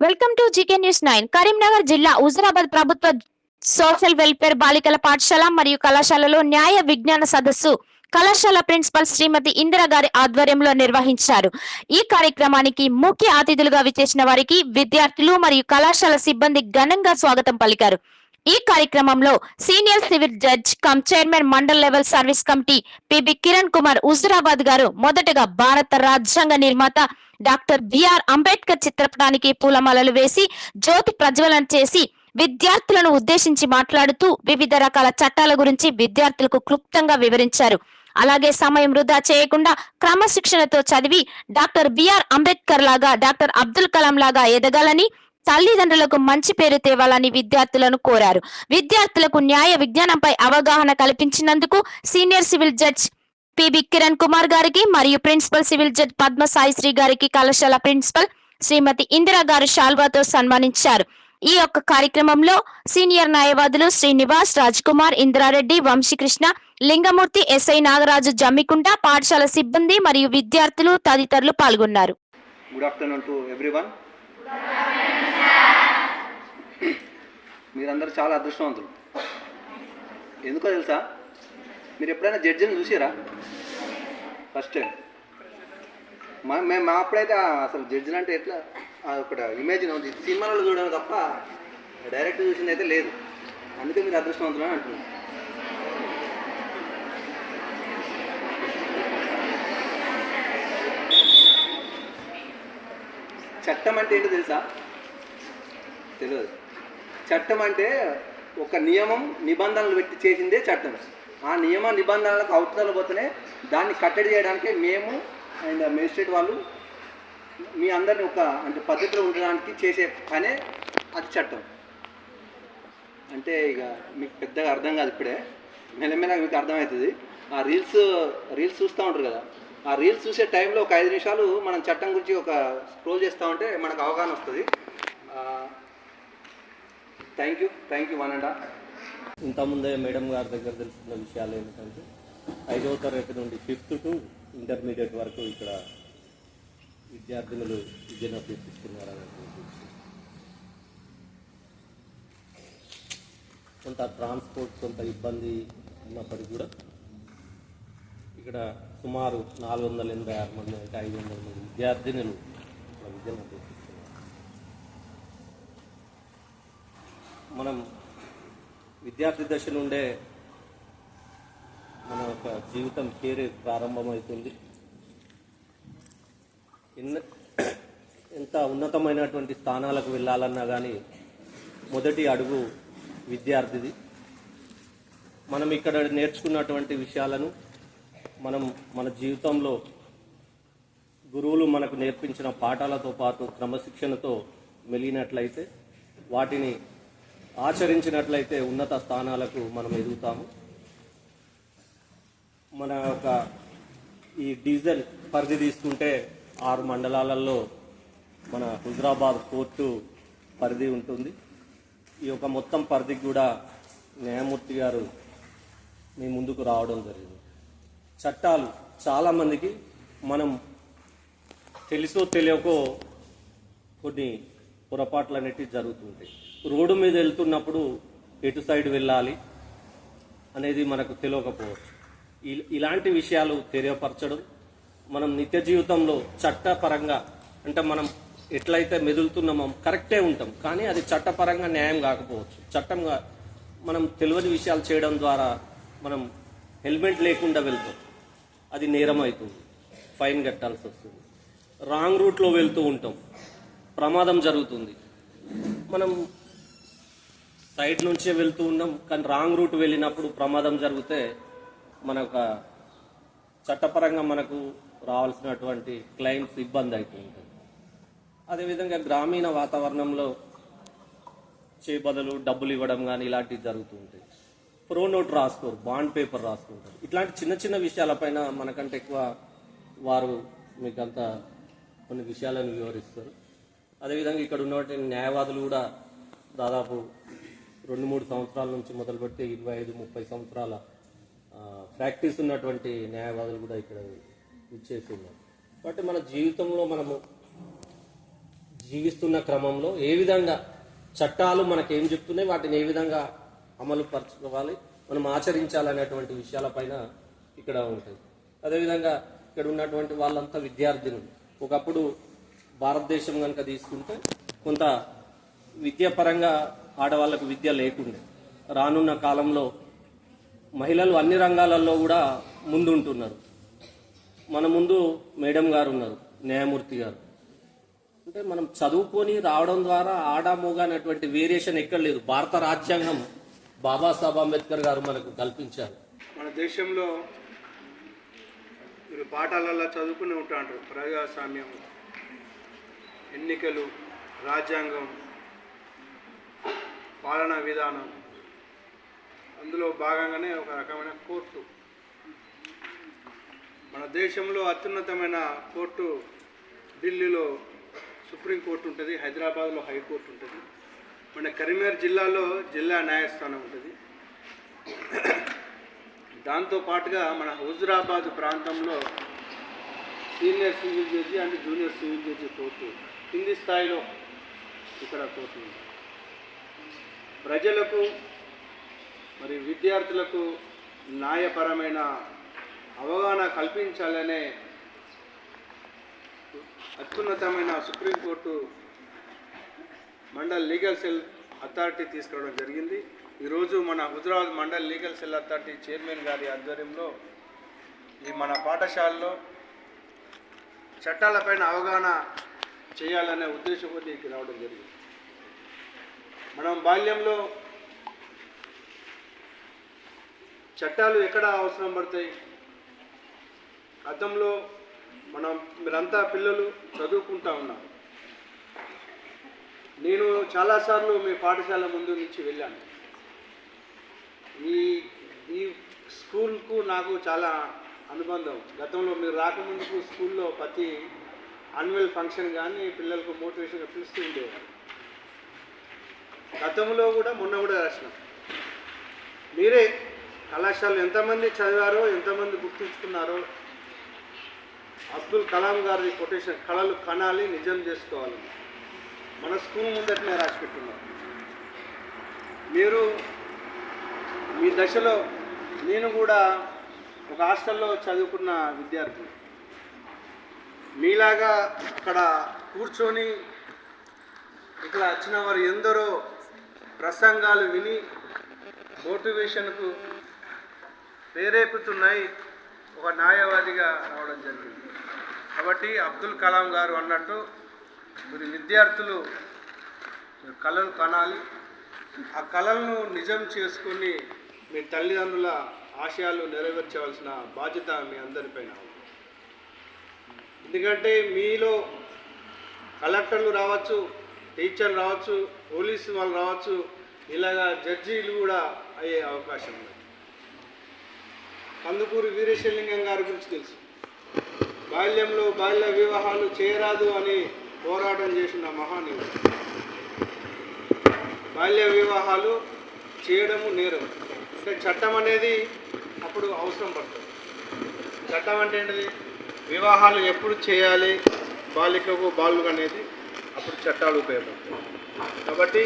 Welcome to GK news nine. Karimnagar జిల్లా హుజరాబాద్ ప్రభుత్వ social welfare బాలికల పాఠశాల మరియు కళాశాలలో న్యాయ విజ్ఞాన సదస్సు కళాశాల ప్రిన్సిపల్ శ్రీమతి ఇందిర గారి ఆధ్వర్యంలో నిర్వహించారు. ఈ కార్యక్రమానికి ముఖ్య అతిథులుగా విచ్చేసిన వారికి విద్యార్థులు మరియు కళాశాల సిబ్బంది ఘనంగా స్వాగతం పలికారు. ఈ కార్యక్రమంలో senior civil judge cum chairman mandal level service committee PB Kiran Kumar Huzurabad garu మొదటగా భారత రాజ్యాంగ నిర్మాత డాక్టర్ బిఆర్ అంబేద్కర్ చిత్రపటానికి పూలమాలలు వేసి జ్యోతి ప్రజ్వలన చేసి విద్యార్థులను ఉద్దేశించి మాట్లాడుతూ వివిధ రకాల చట్టాల గురించి విద్యార్థులకు క్లుప్తంగా వివరించారు. అలాగే సమయం వృధా చేయకుండా క్రమశిక్షణతో చదివి డాక్టర్ బిఆర్ అంబేద్కర్ లాగా డాక్టర్ అబ్దుల్ కలాం లాగా ఎదగాలని తల్లిదండ్రులకు మంచి పేరు తేవాలని విద్యార్థులను కోరారు. విద్యార్థులకు న్యాయ విజ్ఞానంపై అవగాహన కల్పించినందుకు senior civil judge PB Kiran Kumar గారికి మరియు principal civil judge Padma Saisri గారికి కళాశాల ప్రిన్సిపల్ శ్రీమతి ఇందిరా గారు శాల్వాతో సన్మానించారు. ఈ యొక్క కార్యక్రమంలో సీనియర్ న్యాయవాదులు శ్రీనివాస్ రాజ్ కుమార్ ఇందిరారెడ్డి వంశీకృష్ణ లింగమూర్తి ఎస్ఐ నాగరాజు జమ్మికుంట పాఠశాల సిబ్బంది మరియు విద్యార్థులు తదితరులు పాల్గొన్నారు. గుడ్ ఆఫ్టర్నూన్ టు ఎవ్రీవన్ మీరందరూ చాలా అదృష్టవంతులు. ఎందుకో తెలుసా? మీరు ఎప్పుడైనా జడ్జిని చూసారా? First time. మా మేము మా అప్పుడైతే అసలు జడ్జిలు అంటే ఎట్లా? ఒకటి ఇమేజ్ ఉంది సినిమాలలో చూడడం తప్ప డైరెక్ట్ చూసింది అయితే లేదు. అందుకే మీరు అదృష్టవంతులు అని అంటున్నాను చట్టం అంటే ఏంటో తెలుసా? తెలియదు. చట్టం అంటే ఒక నియమం నిబంధనలు పెట్టి చేసిందే చట్టం. ఆ నియమ నిబంధనలకు అవతల పోతేనే దాన్ని కట్టడి చేయడానికి మేము అండ్ మేజిస్ట్రేట్ వాళ్ళు మీ అందరిని ఒక అంటే పద్ధతిలో ఉండడానికి చేసే పనే అది చట్టం. అంటే ఇక మీకు పెద్దగా అర్థం కాదు ఇప్పుడే. మెల్లమెల్లగా మీకు అర్థమవుతుంది. ఆ రీల్స్ రీల్స్ చూస్తూ ఉంటారు కదా. ఆ రీల్స్ చూసే టైంలో ఒక ఐదు నిమిషాలు మనం చట్టం గురించి ఒక స్క్రోల్ చేస్తూ ఉంటే మనకు అవగాహన వస్తుంది. Thank you thank you one and ఇంతకుముందే మేడం గారి దగ్గర తెలుసుకున్న విషయాలు ఏమిటంటే ఐదవ తరగతి నుండి ఫిఫ్త్ టు ఇంటర్మీడియట్ వరకు ఇక్కడ విద్యార్థినులు విద్యను అభ్యసిస్తున్నారు కొంత ట్రాన్స్పోర్ట్ కొంత ఇబ్బంది ఉన్నప్పటికీ కూడా ఇక్కడ సుమారు నాలుగు వందల ఎనభై ఆరు మంది అయితే ఐదు వందల మంది విద్యార్థినులు ఇక్కడ విద్యను అభ్యర్థిస్తున్నారు. మనం విద్యార్థి దశ నుండే మన యొక్క జీవితం కెరీర్ ప్రారంభమవుతుంది. ఎన్న ఎంత ఉన్నతమైనటువంటి స్థానాలకు వెళ్ళాలన్నా కానీ మొదటి అడుగు విద్యార్థిది. మనం ఇక్కడ నేర్చుకున్నటువంటి విషయాలను మనం మన జీవితంలో గురువులు మనకు నేర్పించిన పాఠాలతో పాటు క్రమశిక్షణతో మెలిగినట్లయితే వాటిని ఆచరించినట్లయితే ఉన్నత స్థానాలకు మనం ఎదుగుతాము. మన యొక్క ఈ డీజిల్ పరిధి తీసుకుంటే ఆరు మండలాలలో మన హుజరాబాద్ కోర్టు పరిధి ఉంటుంది. ఈ యొక్క మొత్తం పరిధికి కూడా న్యాయమూర్తి గారు మీ ముందుకు రావడం జరిగింది. చట్టాలు చాలామందికి మనం తెలుసో తెలియకో కొన్ని పొరపాట్లు అనేటివి జరుగుతుంటాయి. రోడ్డు మీద వెళ్తున్నప్పుడు ఎటు సైడ్ వెళ్ళాలి అనేది మనకు తెలియకపోవచ్చు. ఇలాంటి విషయాలు తెలియపరచడం మనం నిత్య జీవితంలో చట్టపరంగా అంటే మనం ఎట్లయితే మెదులుతున్నామో కరెక్టే ఉంటాం కానీ అది చట్టపరంగా న్యాయం కాకపోవచ్చు. చట్టంగా మనం తెలియని విషయాలు చేయడం ద్వారా మనం హెల్మెట్ లేకుండా వెళ్తాం. అది నేరం అవుతుంది. ఫైన్ కట్టాల్సి వస్తుంది. రాంగ్ రూట్లో వెళ్తూ ఉంటాం. ప్రమాదం జరుగుతుంది. మనం సైడ్ నుంచే వెళ్తూ ఉన్నాం కానీ రాంగ్ రూట్ వెళ్ళినప్పుడు ప్రమాదం జరిగితే మన ఒక చట్టపరంగా మనకు రావాల్సినటువంటి క్లైమ్స్ ఇబ్బంది అవుతూ ఉంటుంది. అదేవిధంగా గ్రామీణ వాతావరణంలో చేపదలు డబ్బులు ఇవ్వడం కానీ ఇలాంటివి జరుగుతూ ఉంటాయి. ప్రో నోట్ రాసుకోరు బాండ్ పేపర్ రాసుకుంటారు. ఇట్లాంటి చిన్న చిన్న విషయాలపైన మనకంటే ఎక్కువ వారు మీకంత కొన్ని విషయాలను వివరిస్తారు. అదేవిధంగా ఇక్కడ ఉన్నటువంటి న్యాయవాదులు కూడా దాదాపు రెండు మూడు సంవత్సరాల నుంచి మొదలుపెట్టి ఇరవై ఐదు ముప్పై సంవత్సరాల ప్రాక్టీస్ ఉన్నటువంటి న్యాయవాదులు కూడా ఇక్కడ ఇచ్చేసి ఉన్నారు కాబట్టి మన జీవితంలో మనము జీవిస్తున్న క్రమంలో ఏ విధంగా చట్టాలు మనకు ఏం చెప్తున్నాయి వాటిని ఏ విధంగా అమలు పరచుకోవాలి మనం ఆచరించాలనేటువంటి విషయాలపైన ఇక్కడ ఉంటుంది అదేవిధంగా ఇక్కడ ఉన్నటువంటి వాళ్ళంతా విద్యార్థినులు. ఒకప్పుడు భారతదేశం కనుక తీసుకుంటే కొంత విద్యాపరంగా ఆడవాళ్ళకు విద్య లేకుండే. రానున్న కాలంలో మహిళలు అన్ని రంగాలలో కూడా ముందుంటున్నారు. మన ముందు మేడం గారు ఉన్నారు న్యాయమూర్తి గారు. అంటే మనం చదువుకొని రావడం ద్వారా ఆడా అనేటువంటి వేరియేషన్ ఎక్కడ లేదు. భారత రాజ్యాంగం బాబాసాహెబ్ అంబేద్కర్ గారు మనకు కల్పించారు. మన దేశంలో మీరు పాఠాలలో చదువుకుని ఉంటారు ప్రజాస్వామ్యం ఎన్నికలు రాజ్యాంగం పాలనా విధానం. అందులో భాగంగానే ఒక రకమైన కోర్టు. మన దేశంలో అత్యున్నతమైన కోర్టు ఢిల్లీలో సుప్రీంకోర్టు ఉంటుంది హైదరాబాద్లో హైకోర్టు ఉంటుంది. మన కరీంనగర్ జిల్లాలో జిల్లా న్యాయస్థానం ఉంటుంది. దాంతో పాటుగా మన హుజురాబాద్ ప్రాంతంలో senior civil judge and junior civil judge court కింది స్థాయిలో ఇక్కడ కోర్టు ఉంది. ప్రజలకు మరి విద్యార్థులకు న్యాయపరమైన అవగాహన కల్పించాలనే అత్యున్నతమైన supreme court mandal legal cell authority తీసుకురావడం జరిగింది. ఈరోజు మన Huzurabad mandal legal cell authority chairman గారి ఆధ్వర్యంలో ఈ మన పాఠశాలలో చట్టాలపైన అవగాహన చేయాలనే ఉద్దేశంతో దీనికి రావడం జరిగింది. మనం బాల్యంలో చట్టాలు ఎక్కడ అవసరం పడతాయి? గతంలో మనం మీరంతా పిల్లలు చదువుకుంటా ఉన్నారు నేను చాలాసార్లు మీ పాఠశాల ముందు నుంచి వెళ్ళాను. ఈ ఈ స్కూల్కు నాకు చాలా అనుబంధం. గతంలో మీరు రాకముందుకు స్కూల్లో ప్రతి అన్యువల్ ఫంక్షన్ కానీ పిల్లలకు మోటివేషన్గా పిలుస్తూ ఉండేవారు. గతంలో కూడా మొన్న కూడా రాసినాం. మీరే కళాశాలలో ఎంతమంది చదివారో ఎంతమంది గుర్తుంచుకున్నారో అబ్దుల్ కలాం గారి కొటేషన్ కళలు కనాలి నిజం చేసుకోవాలి. మన స్కూల్ ముందటనే రాసి పెట్టున్నారు. మీరు మీ దశలో నేను కూడా ఒక హాస్టల్లో చదువుకున్న విద్యార్థి. మీలాగా అక్కడ కూర్చొని ఇక్కడ వచ్చిన వారు ఎందరో ప్రసంగాలు విని మోటివేషన్కు ప్రేరేపుతున్నాయి ఒక న్యాయవాదిగా రావడం జరిగింది. కాబట్టి అబ్దుల్ కలాం గారు అన్నట్టు మీరు విద్యార్థులు కళలు కనాలి. ఆ కళలను నిజం చేసుకొని మీ తల్లిదండ్రుల ఆశయాలు నెరవేర్చవలసిన బాధ్యత మీ అందరిపైన ఎందుకంటే మీలో కలెక్టర్లు రావచ్చు టీచర్లు రావచ్చు పోలీసు వాళ్ళు రావచ్చు ఇలాగా జడ్జీలు కూడా అయ్యే అవకాశం ఉంది. కందుకూరి వీరేశలింగం గారి గురించి తెలుసు. బాల్యంలో బాల్య వివాహాలు చేయరాదు అని పోరాటం చేసిన మహానీయుడు. బాల్య వివాహాలు చేయడము నేరం. అంటే చట్టం అనేది అప్పుడు అవసరం పడుతుంది చట్టం అంటే ఏంటిది? వివాహాలు ఎప్పుడు చేయాలి? బాలికకు బాలుగా అనేది అప్పుడు చట్టాలు ఉపయోగపడతాయి కాబట్టి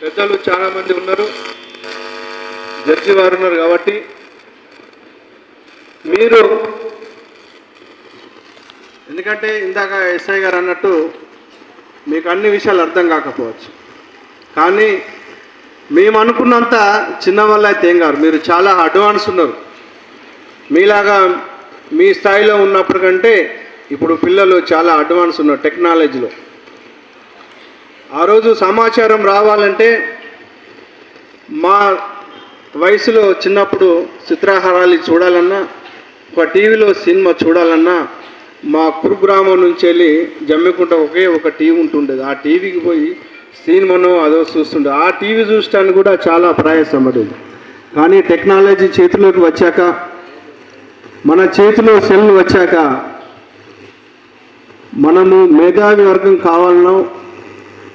పెద్దలు చాలామంది ఉన్నారు. జడ్జి వారు ఉన్నారు కాబట్టి మీరు ఎందుకంటే ఇందాక ఎస్ఐ గారు అన్నట్టు మీకు అన్ని విషయాలు అర్థం కాకపోవచ్చు. కానీ మేము అనుకున్నంత చిన్న వల్ల అయితే ఏం కాదు మీరు చాలా అడ్వాన్స్ ఉన్నారు. మీలాగా మీ స్థాయిలో ఉన్నప్పటికంటే ఇప్పుడు పిల్లలు చాలా అడ్వాన్స్ ఉన్నారు టెక్నాలజీలో. ఆ రోజు సమాచారం రావాలంటే మా వయసులో చిన్నప్పుడు చిత్రహారాలు చూడాలన్నా ఒక టీవీలో సినిమా చూడాలన్నా మా కురుగ్రామం నుంచి వెళ్ళి జమ్మికుంట ఒకే ఒక టీవీ ఉంటుండేది. ఆ టీవీకి పోయి సినిమాను అదో చూస్తుండే. ఆ టీవీ చూడటానికి కూడా చాలా ప్రయాసపడేది కానీ టెక్నాలజీ చేతిలోకి వచ్చాక మన చేతిలో సెల్ వచ్చాక మనము మేధావి వర్గం కావాలన్నా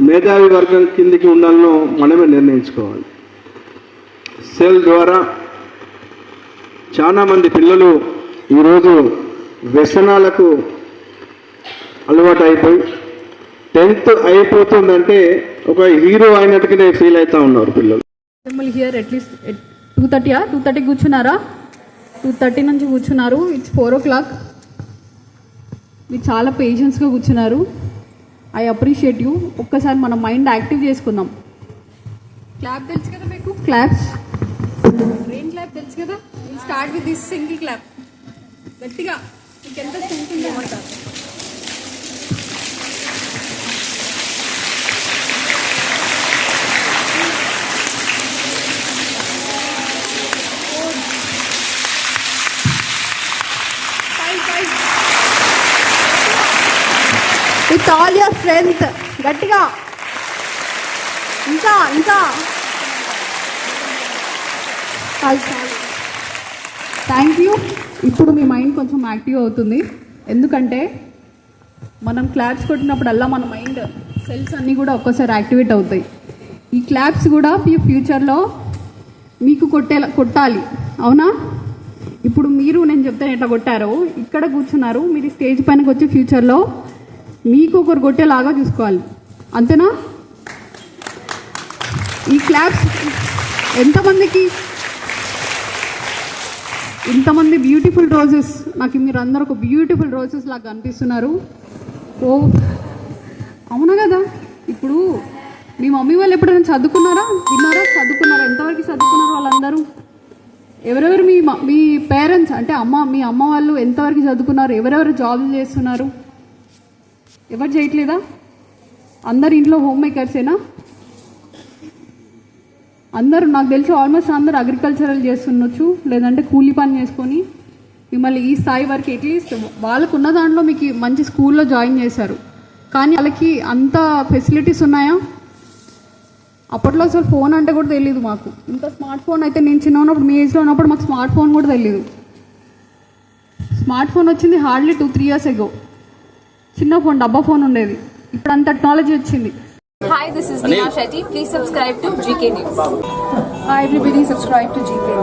మేధావి వర్గం కిందికి ఉండాలను మనమే నిర్ణయించుకోవాలి. సెల్ ద్వారా చాలామంది పిల్లలు ఈరోజు వ్యసనాలకు అలవాటు అయిపోయి టెన్త్ అయిపోతుందంటే ఒక హీరో అయినట్టుగానే ఫీల్ అవుతా ఉన్నారు పిల్లలు. హియర్ అట్లీస్ట్ టూ థర్టీయా టూ థర్టీ కూర్చున్నారా? టూ థర్టీ నుంచి కూర్చున్నారు. ఇట్స్ ఫోర్ ఓ క్లాక్ మీరు చాలా పేషెన్స్గా కూర్చున్నారు. ఐ అప్రిషియేట్ యూ ఒక్కసారి మన మైండ్ యాక్టివ్ చేసుకుందాం. క్లాప్ తెలుసు కదా మీకు? క్లాప్స్ రెయిన్ క్లాప్ తెలుసు కదా? Start with this single clap గట్టిగా. మీకు ఎంత స్ట్రెంత్ స్ట్రెంగ్త్. గట్టిగా. ఇంకా ఇంకా. Thank you. ఇప్పుడు మీ మైండ్ కొంచెం యాక్టివ్ అవుతుంది. ఎందుకంటే మనం క్లాప్స్ కొట్టినప్పుడల్లా మన మైండ్ సెల్స్ అన్నీ కూడా ఒక్కసారి యాక్టివేట్ అవుతాయి. ఈ క్లాప్స్ కూడా మీ ఫ్యూచర్లో మీకు కొట్టేలా కొట్టాలి. అవునా? ఇప్పుడు మీరు నేను చెప్తాను ఎట్లా కొట్టారో. ఇక్కడ కూర్చున్నారు. మీరు స్టేజ్ పైనకి వచ్చి ఫ్యూచర్లో మీకు ఒకరు కొట్టేలాగా చూసుకోవాలి. అంతేనా? ఈ క్లాప్స్ ఎంతమందికి? ఇంతమంది బ్యూటిఫుల్ రోజెస్ నాకు మీరు అందరూ ఒక బ్యూటిఫుల్ రోజెస్ లాగా కనిపిస్తున్నారు. ఓ అవునా కదా? ఇప్పుడు మీ మమ్మీ వాళ్ళు ఎప్పుడైనా చదువుకున్నారా? విన్నారా? చదువుకున్నారా? ఎంతవరకు చదువుకున్నారు వాళ్ళందరూ? ఎవరెవరు మీ మీ పేరెంట్స్ అంటే అమ్మ మీ అమ్మ వాళ్ళు ఎంతవరకు చదువుకున్నారు? ఎవరెవరు జాబ్ చేస్తున్నారు? ఎవరు చేయట్లేదా? అందరు ఇంట్లో హోమ్ మేకర్సేనా అందరూ నాకు తెలిసి ఆల్మోస్ట్ అందరూ అగ్రికల్చరల్ చేస్తుండొచ్చు లేదంటే కూలీ పని చేసుకొని. మిమ్మల్ని ఈ స్థాయి వరకు అట్లీస్ట్ వాళ్ళకు ఉన్న దాంట్లో మీకు మంచి స్కూల్లో జాయిన్ చేశారు. కానీ వాళ్ళకి అంత ఫెసిలిటీస్ ఉన్నాయా? అప్పట్లో అసలు ఫోన్ అంటే కూడా తెలియదు మాకు. ఇంత స్మార్ట్ ఫోన్ అయితే నేను చిన్న ఉన్నప్పుడు మీ ఏజ్లో ఉన్నప్పుడు మాకు స్మార్ట్ ఫోన్ కూడా తెలియదు స్మార్ట్ ఫోన్ వచ్చింది hardly two three years ago చిన్న ఫోన్ డబ్బా ఫోన్ ఉండేది. ఇప్పుడు అంత టెక్నాలజీ వచ్చింది hi this is Deena Shetty please subscribe to GK news hi everybody subscribe to GK